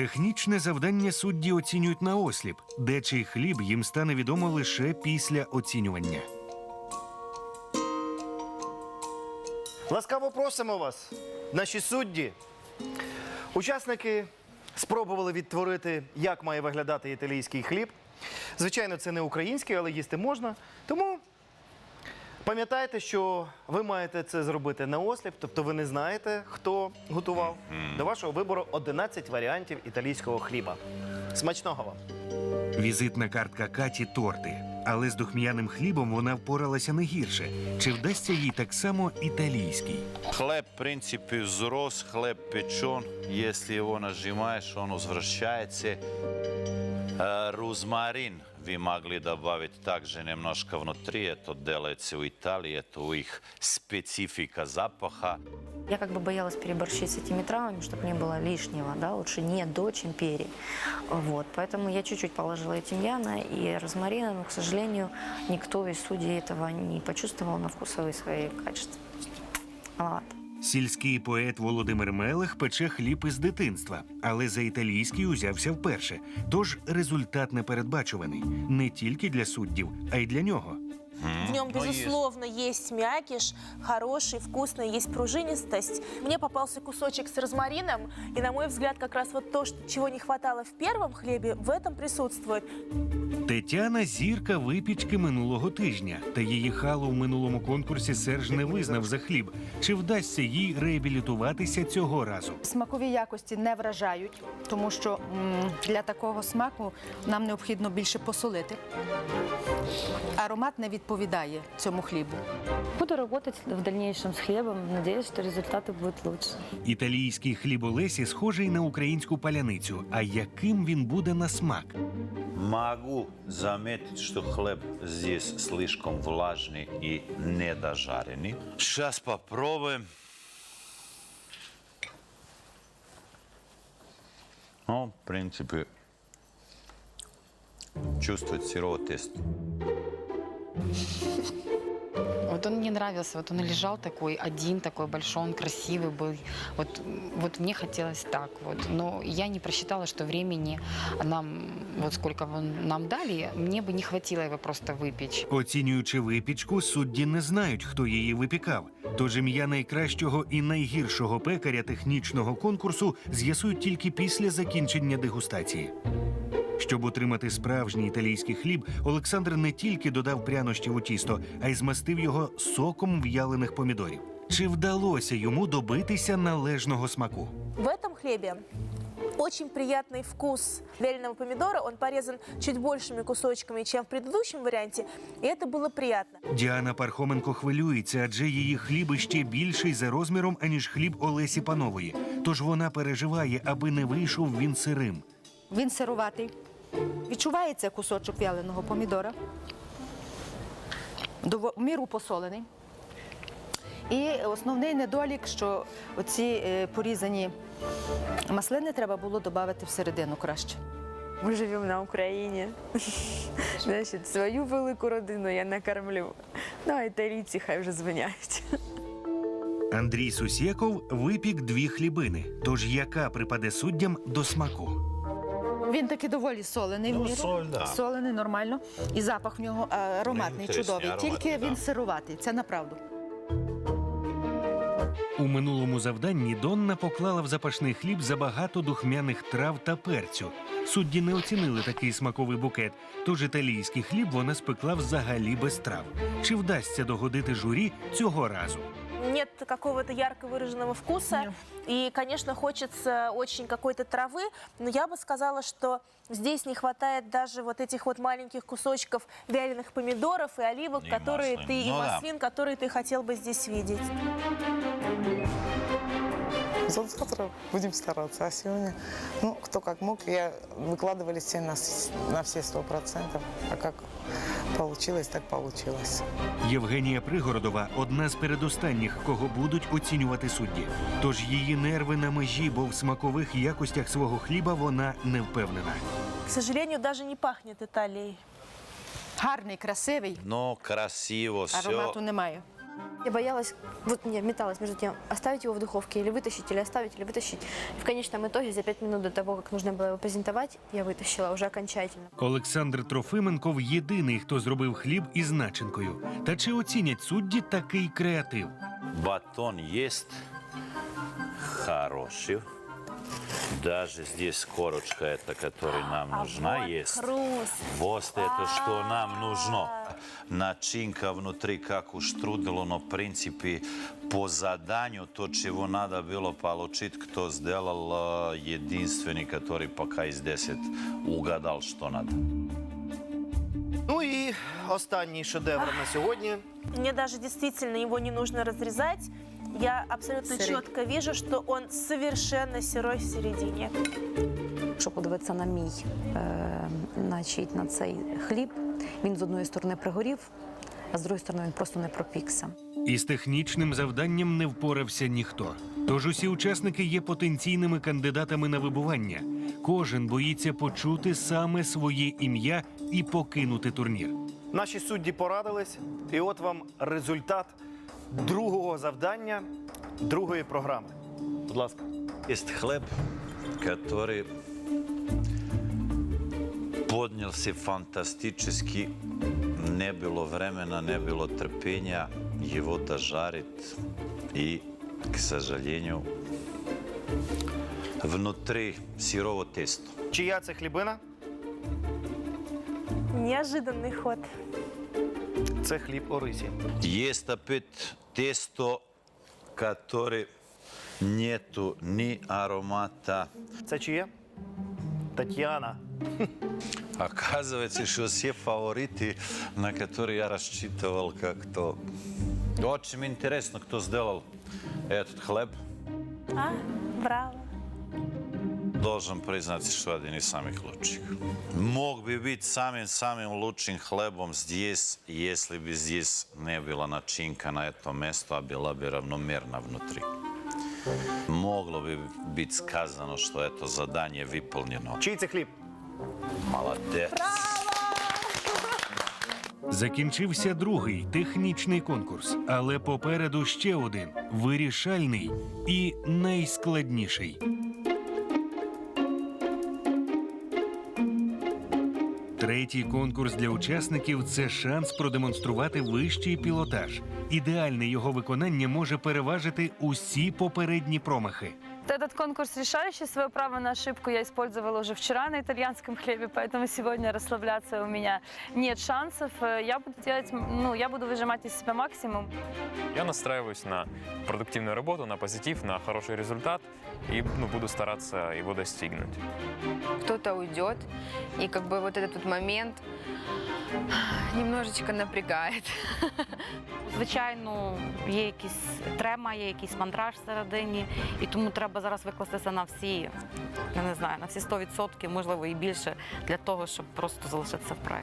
Технічне завдання судді оцінюють на осліп, де чий хліб їм стане відомо лише після оцінювання. Ласкаво просимо вас, наші судді. Учасники спробували відтворити, як має виглядати італійський хліб. Звичайно, це не український, але їсти можна. Тому пам'ятайте, що ви маєте це зробити на осліп, тобто ви не знаєте, хто готував. До вашого вибору 11 варіантів італійського хліба. Смачного вам! Візитна картка Каті торти. Але з духм'яним хлібом вона впоралася не гірше. Чи вдасться їй так само італійський? Хлеб, в принципе, взрос, хлеб печен. Если его нажимаешь, он возвращается. Э, Розмарин вы могли добавить также немножко внутри. Это делается в Италии, это у их специфика запаха. Я как бы боялась переборщить с этими травами, чтобы не было лишнего, да, лучше не до, чем пере. Вот, поэтому я чуть-чуть положила и тимьяна, и розмарина, но, к сожалению, никто из судей этого не почувствовал на вкусовые свои качества. Маловато. Сільський поет Володимир Мелех пече хліб із дитинства, але за італійський узявся вперше. Тож результат непередбачуваний не тільки для суддів, а й для нього. В нем, Ну, есть. безусловно, есть мякиш, хороший, вкусный, есть пружинистость. Мне попался кусочек с розмарином, и, на мой взгляд, как раз вот то, что- чего не хватало в первом хлебе, в этом присутствует. Тетяна зірка випічки минулого тижня, та її халу в минулому конкурсі Серж не визнав за хліб. Чи вдасться їй реабілітуватися цього разу? Смакові якості не вражають, тому що м, для такого смаку нам необхідно більше посолити. Аромат не відповідає цьому хлібу. Буду работать в дальнейшем с хлебом, надеюсь, что результаты будут лучше. Італійський хліб Олесі схожий на українську паляницю. А яким він буде на смак? Могу заметить, что хлеб здесь слишком влажный и недожаренный. Сейчас попробуем. Ну, в принципе, чувствует сырого теста. Вот он мне нравился, вот он лежал такой, один такой большой, он красивый был. Вот, вот мне хотелось так вот. Но я не просчитала, что времени нам, вот сколько вон нам дали, мне бы не хватило его просто выпечь. Оцінюючи випічку, судді не знають, хто її випікав. Тож ім'я найкращого і найгіршого пекаря технічного конкурсу з'ясують тільки після закінчення дегустації. Щоб отримати справжній італійський хліб, Олександр не тільки додав прянощів у тісто, а й змастив його соком в'ялених помідорів. Чи вдалося йому добитися належного смаку? В этом хлебе очень приятный вкус вяленого помидора. Он порезан чуть большими кусочками, чем в предыдущем варианте, и это было приятно. Діана Пархоменко хвилюється, адже її хліб іще більший за розміром, аніж хліб Олесі Панової. Тож вона переживає, аби не вийшов він сирим. Він сируватий. Відчувається кусочок вяленого помідора. В міру посолений. І основний недолік, що оці е, порізані маслини треба було додати всередину краще. Ми живемо на Україні. Значить, свою велику родину я накормлю. Ну, а італійці хай вже звиняють. Андрій Сусєков випік дві хлібини. Тож яка припаде суддям до смаку? Він таки доволі солений в Ну, міру. соль, да. Солений нормально. І запах в нього е, ароматний, Інтересний, чудовий. ароматний, Тільки він да. сируватий, це направду. У минулому завданні Донна поклала в запашний хліб забагато духмяних трав та перцю. Судді не оцінили такий смаковий букет, тож італійський хліб вона спекла взагалі без трав. Чи вдасться догодити журі цього разу? Нет какого-то ярко выраженного вкуса. И, конечно, хочется очень какой-то травы, но я бы сказала, что здесь не хватает даже вот этих вот маленьких кусочков вяленых помидоров и оливок, И которые маслин. ты, и Ну да. маслин, которые ты хотел бы здесь видеть. За- Завтра будем стараться. А сегодня, ну, кто как мог, я выкладывали все на, на все сто процентов. А как получилось, так получилось. Євгенія Пригородова одна з передостанніх, кого будуть оцінювати судді. Тож її нерви на межі, бо в смакових якостях свого хліба вона не впевнена. К сожалению, даже не пахнет Італією. Гарний, красивий, Но красиво все. аромату немає. Я боялась, вот не металась между тем, оставить его в духовке или вытащить, или оставить, или вытащить. И в конечном итоге за пять минут до того, как нужно было его презентовать, я вытащила уже окончательно. Олександр Трофименков єдиний, хто зробив хліб із начинкою. Та чи оцінять судді такий креатив? Батон есть хороший. Даже здесь корочка эта, которая нам нужна, вот есть. хруст. Вот это, что нам нужно. Начинка внутри, как у штрудела, но в принципе по заданию, то, чего надо было получить, кто сделал э, единственный, который пока из 10 угадал, что надо. Ну і останній шедевр на сьогодні. Мне даже действительно его не нужно разрезать. Я абсолютно Сырый. четко вижу, что он совершенно сырой в середине. Якщо подивитися на мій, е, значить, на цей хліб, він з одної сторони пригорів, а з другої сторони він просто не пропікся. Із технічним завданням не впорався ніхто. Тож усі учасники є потенційними кандидатами на вибування. Кожен боїться почути саме своє ім'я і покинути турнір. Наші судді порадились, і от вам результат другого завдання другої програми. Будь ласка. Есть хлеб, который podnijel fantastički, ne bilo vremena, ne bilo trpenja его дожарить и, к сожалению, внутри сырого теста. Чия це хлібина? Неожиданный ход. Це хліб Орисі. Есть опять тесто, которое нету ни аромата. Це чиє? Тетяна. Оказывается, что все фавориты, на которые я рассчитывал как-то... Очень интересно, кто сделал этот хлеб. А, браво. Должен признать, что один из самых лучших. Мог бы быть самым-самым лучшим хлебом здесь, если бы здесь не была начинка на это место, а была бы равномерно внутри. Могло бы быть сказано, что это задание выполнено. Чий це хліб? Молодец. Закінчився другий технічний конкурс, але попереду ще один вирішальний і найскладніший. Третій конкурс для учасників це шанс продемонструвати вищий пілотаж. Ідеальне його виконання може переважити усі попередні промахи. Этот конкурс решающий. Свое право на ошибку я использовала уже вчера на итальянском хлебе, поэтому сегодня расслабляться у меня нет шансов. Э, Я буду делать, м, ну, я буду выжимать из себя максимум. Я настраиваюсь на продуктивную работу, на позитив, на хороший результат и ну, буду стараться его достигнуть. Кто-то уйдет, и как бы вот этот вот момент немножечко напрягает. Звичайно, є якісь трема, є якийсь мандраж всередині, і тому зараз викластися на всі, я не знаю, на всі 100%, можливо, і більше, для того, щоб просто залишитися в проєкті.